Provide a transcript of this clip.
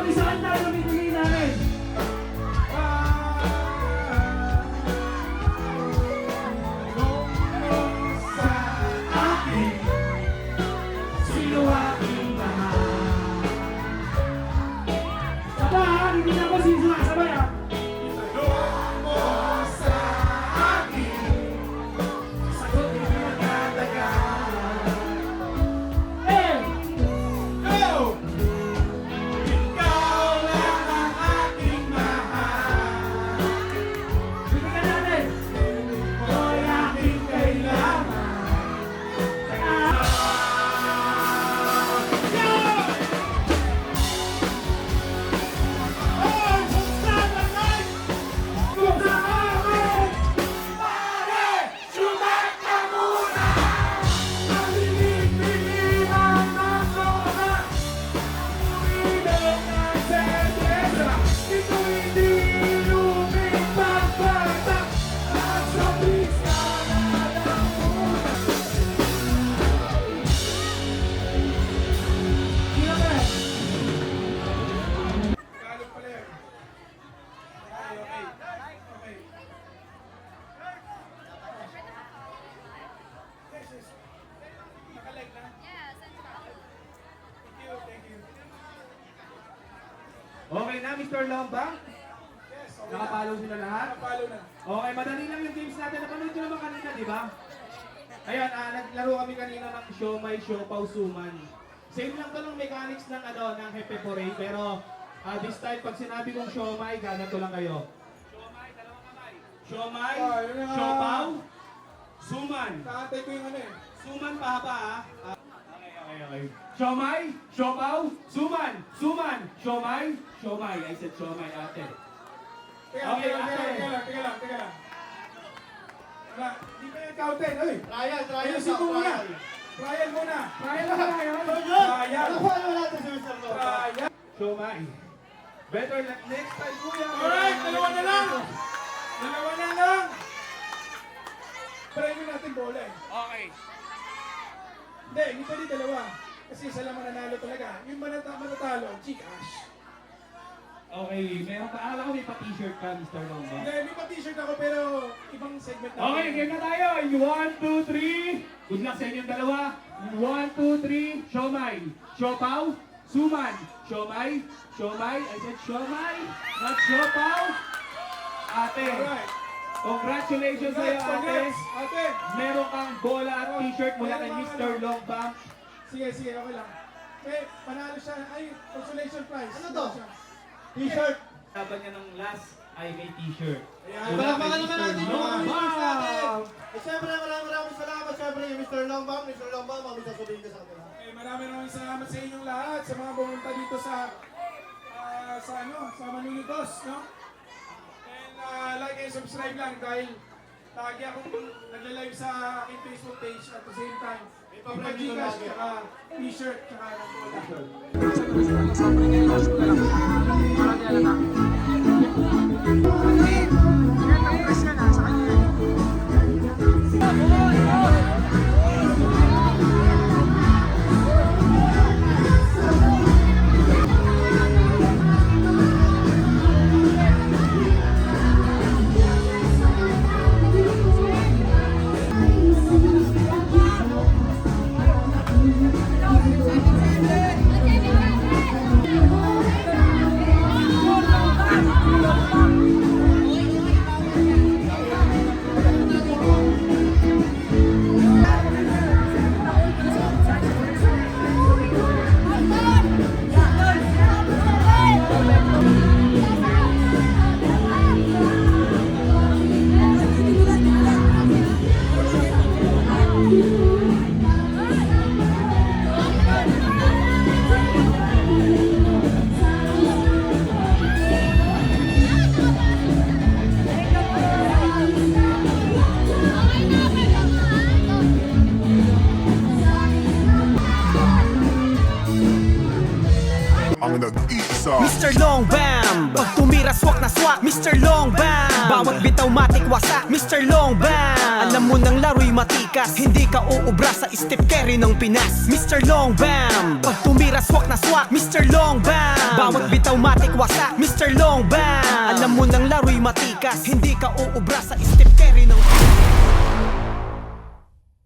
kami saan na kami tingin. Na, Mr. Lomba? Yes, okay na. Nakapalo sila lahat? Nakapalo na. Okay, madali lang yung games natin. Napanood nyo naman kanina, di ba? Ayun, ah, naglaro kami kanina ng show my show pausuman. Same lang to ng mechanics ng ano, ng Hepe Foray, pero ah, this time pag sinabi kong show my, ganito lang kayo. Show my, dalawang kamay. Show my, Ah, yun na nga. show pau, suman. Nakantay ko yung ano eh. Suman pahaba ah. Ah, Okay, okay, okay. Siomay, siopaw, suman, suman, siomay, siomay. I said siomay ate. Teka, Okay, teka, ate. teka, teka lang, teka lang, teka lang. Wala, di pa yung counted. Ay, Trial, trial, ayusin mo muna. trial. Muna. Trial na tayo. Trial. Ano ano natin si Mr. Lopez? Trial. Siomay. Better luck next time, kuya. Alright, dalawa na lang. Dalawa na lang. Try natin bola eh. Okay. Hindi, hindi pwede dalawa. Kasi isa lang mananalo talaga. Yung manata manatalo, Gcash. Okay, meron pa. Akala ko may pa-t-shirt ka, Mr. Lomba. Hindi, may pa-t-shirt ako pero ibang segment na. Okay, game na tayo. In 1, 2, 3. Good luck sa inyong dalawa. In 1, 2, 3. Siomay. Siopaw. Suman. Siomay. Siomay. I said siomay. Not siopaw. Ate. Alright. Congratulations sa'yo, Congrats, ate. Ate. Meron kang bola at t-shirt mula kay Mr. Longbang. Sige, sige, okay lang. May panalo siya. Ay, consolation prize. Ano to? T-shirt. Sabi niya ng last ay may t-shirt. Ayan. Palakpakan naman Mr. natin yung mga viewers natin. Eh, syempre, maraming maraming salamat. Syempre, yung Mr. Longbang. Mr. Longbang, mami sasabihin ko sa kanila. Eh, maraming maraming salamat sa inyong lahat sa mga pumunta dito sa ah, sa ano, sa Manunitos, no? And uh, like and subscribe lang dahil lagi akong nagla-live sa aking Facebook page at the same time. Pa-Gcash, lagi. tsaka t-shirt, tsaka ng bola. I'm Mr. Long Bam Pag tumira swak na swak Mr. Long Bam Bawat bitaw matik wasak Mr. Long Bam Alam mo ng laro'y matikas Hindi ka uubra sa step carry ng Pinas Mr. Long Bam Pag tumira swak na swak Mr. Long Bam Bawat bitaw matik wasak Mr. Long Bam Alam mo ng laro'y matikas Hindi ka uubra sa step